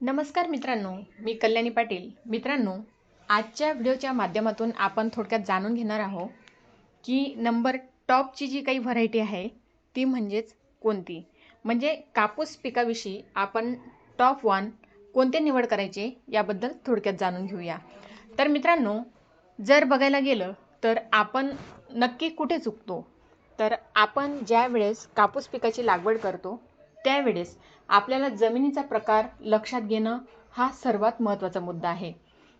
नमस्कार मित्रांनो मी कल्याणी पाटील. मित्रांनो आजच्या व्हिडिओच्या माध्यमातून आपण थोडक्यात जाणून घेणार आहोत की नंबर टॉपची जी काही व्हरायटी आहे ती म्हणजेच कोणती? म्हणजे कापूस पिकाविषयी आपण टॉप वन कोणते निवड करायचे याबद्दल थोडक्यात जाणून घेऊया. तर मित्रांनो जर बघायला गेलं तर आपण नक्की कुठे चुकतो? तर आपण ज्या वेळेस कापूस पिकाची लागवड करतो त्यावेळेस आपल्याला जमिनीचा प्रकार लक्षात घेणं हा सर्वात महत्त्वाचा मुद्दा आहे.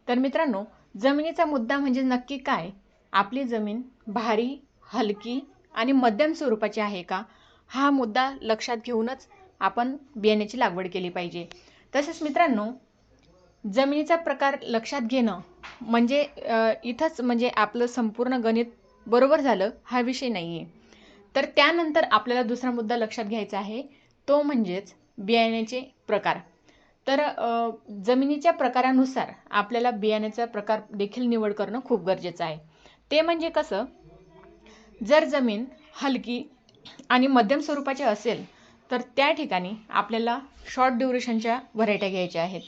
तर मित्रांनो जमिनीचा मुद्दा म्हणजे नक्की काय? आपली जमीन भारी हलकी आणि मध्यम स्वरूपाची आहे का? हा मुद्दा लक्षात घेऊनच आपण बियाण्याची लागवड केली पाहिजे. तसेच मित्रांनो जमिनीचा प्रकार लक्षात घेणं म्हणजे इथंच म्हणजे आपलं संपूर्ण गणित बरोबर झालं हा विषय नाही आहे तर त्यानंतर आपल्याला दुसरा मुद्दा लक्षात घ्यायचा आहे. तो म्हणजेच बियाण्याचे प्रकार. तर जमिनीच्या प्रकारानुसार आपल्याला बियाण्याचा प्रकार देखील निवड करणं खूप गरजेचं आहे. ते म्हणजे कसं? जर जमीन हलकी आणि मध्यम स्वरूपाची असेल तर त्या ठिकाणी आपल्याला शॉर्ट ड्युरेशनच्या व्हरायट्या घ्यायच्या आहेत.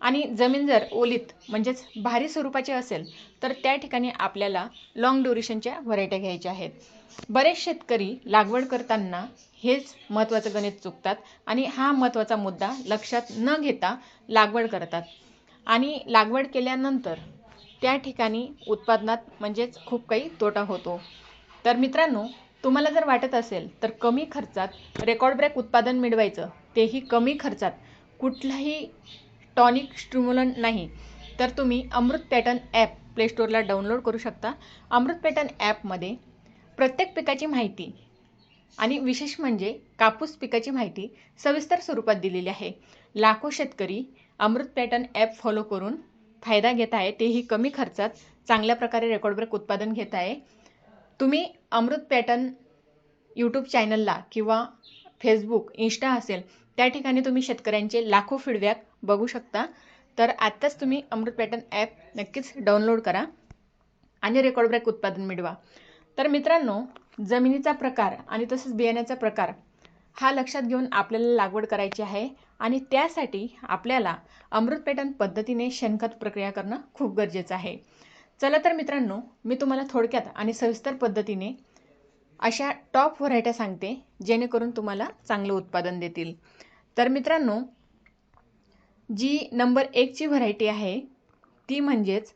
आणि जमीन जर ओलीत म्हणजेच भारी स्वरूपाची असेल तर त्या ठिकाणी आपल्याला लाँग ड्युरेशनच्या व्हरायट्या घ्यायच्या आहेत. बरेच शेतकरी लागवड करताना हेच महत्त्वाचं गणित चुकतात आणि हा महत्त्वाचा मुद्दा लक्षात न घेता लागवड करतात. आणि लागवड केल्यानंतर त्या ठिकाणी उत्पादनात म्हणजेच खूप काही तोटा होतो. तर मित्रांनो तुम्हाला जर वाटत असेल तर कमी खर्चात रेकॉर्ड ब्रेक उत्पादन मिळवायचं तेही कमी खर्चात कुठलाही टॉनिक स्ट्रुमुलन नाही तर तुम्ही अमृत पॅटर्न ॲप प्लेस्टोरला डाउनलोड करू शकता. अमृत पॅटर्न ॲपमध्ये प्रत्येक पिकाची माहिती आणि विशेष म्हणजे कापूस पिकाची माहिती सविस्तर स्वरूपात दिलेली आहे. लाखो शेतकरी अमृत पॅटर्न ॲप फॉलो करून फायदा घेत आहे. तेही कमी खर्चात चांगल्या प्रकारे रेकॉर्ड ब्रेक उत्पादन घेत आहे. तुम्ही अमृत पॅटर्न यूट्यूब चॅनलला किंवा फेसबुक इंस्टा असेल त्या ठिकाणी तुम्ही शेतकऱ्यांचे लाखो फीडबॅक बघू शकता. तर आत्ताच तुम्ही अमृत पॅटर्न ॲप नक्कीच डाउनलोड करा आणि रेकॉर्ड ब्रेक उत्पादन मिळवा. तर मित्रांनो जमिनीचा प्रकार आणि तसंच बियाण्याचा प्रकार हा लक्षात घेऊन आपल्याला लागवड करायची आहे आणि त्यासाठी आपल्याला अमृत पॅटर्न पद्धतीने शेणखत प्रक्रिया करणं खूप गरजेचं आहे. चला तर मित्रांनो मी तुम्हाला थोडक्यात आणि सविस्तर पद्धतीने अशा टॉप व्हरायट्या सांगते जेणेकरून तुम्हाला चांगलं उत्पादन देतील. तर मित्रांनो जी नंबर एकची व्हरायटी आहे ती म्हणजेच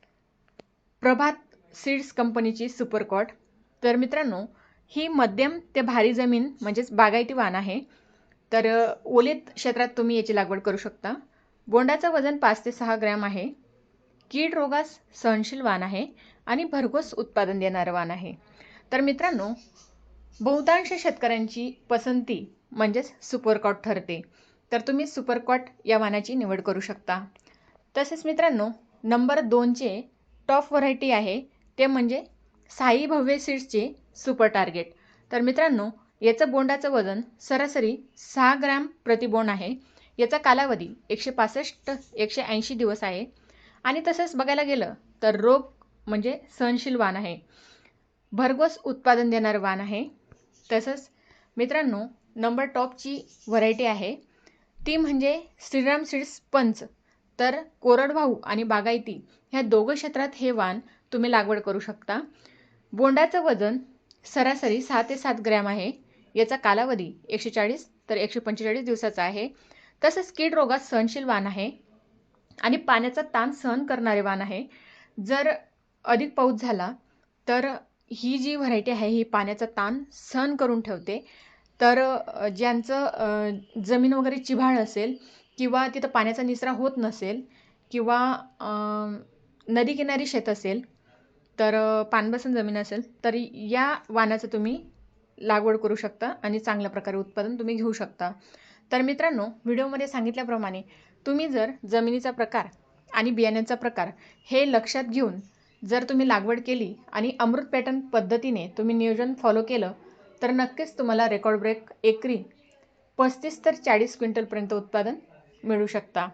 प्रभात सीड्स कंपनीची सुपरकॉट तर मित्रांनो ही मध्यम ते भारी जमीन म्हणजेच बागायती वाण आहे. तर ओलीत क्षेत्रात तुम्ही याची लागवड करू शकता. बोंडाचं वजन पाच ते सहा ग्रॅम आहे. कीड रोगास सहनशील वाण आहे आणि भरघोस उत्पादन देणारं वाण आहे. तर मित्रांनो बहुतांश शेतकऱ्यांची पसंती म्हणजेच सुपरकॉट ठरते. तर तुम्ही सुपरकॉट या वाणाची निवड करू शकता. तसेच मित्रांनो नंबर दोनचे टॉप व्हरायटी आहे. ते म्हणजे साई भव्य सीड्सचे सुपर टार्गेट. तर मित्रांनो याचं बोंडाचं वजन सरासरी सहा ग्रॅम प्रतिबोंड आहे. याचा कालावधी एकशे पासष्ट एकशे ऐंशी दिवस आहे. आणि तसंच बघायला गेलं तर रोग म्हणजे सहनशील वाण आहे. भरघोस उत्पादन देणारं वाण आहे. तसंच मित्रांनो नंबर टॉपची व्हरायटी आहे. ती म्हणजे श्रीराम सीड्स पंच. तर कोरडवाहू आणि बागायती ह्या दोघं क्षेत्रात हे वाण तुम्ही लागवड करू शकता. बोंडाचं वजन सरासरी सहा ते सात ग्रॅम आहे. याचा कालावधी एकशे चाळीस तर एकशे पंचेचाळीस दिवसाचा आहे. तसंच कीड रोगात सहनशील वाण आहे. आणि पाण्याचा ताण सहन करणारे वाण आहे. जर अधिक पाऊस झाला तर ही जी व्हरायटी आहे ही पाण्याचा ताण सहन करून ठेवते. तर ज्यांचं जमीन वगैरे चिभाळ असेल किंवा तिथं पाण्याचा निचरा होत नसेल किंवा नदीकिनारी शेत असेल तर पानबसन जमीन असेल तर या वाणाचं तुम्ही लागवड करू शकता आणि चांगल्या प्रकारे उत्पादन तुम्ही घेऊ शकता. तर मित्रांनो व्हिडिओमध्ये सांगितल्याप्रमाणे तुम्ही जर जमिनीचा प्रकार आणि बियाण्यांचा प्रकार हे लक्षात घेऊन जर तुम्ही लागवड केली आणि अमृत पॅटर्न पद्धतीने तुम्ही नियोजन फॉलो केलं तर नक्कीच तुम्हाला रेकॉर्ड ब्रेक एकरी पस्तीस तर चाळीस क्विंटलपर्यंत उत्पादन मिळू शकता.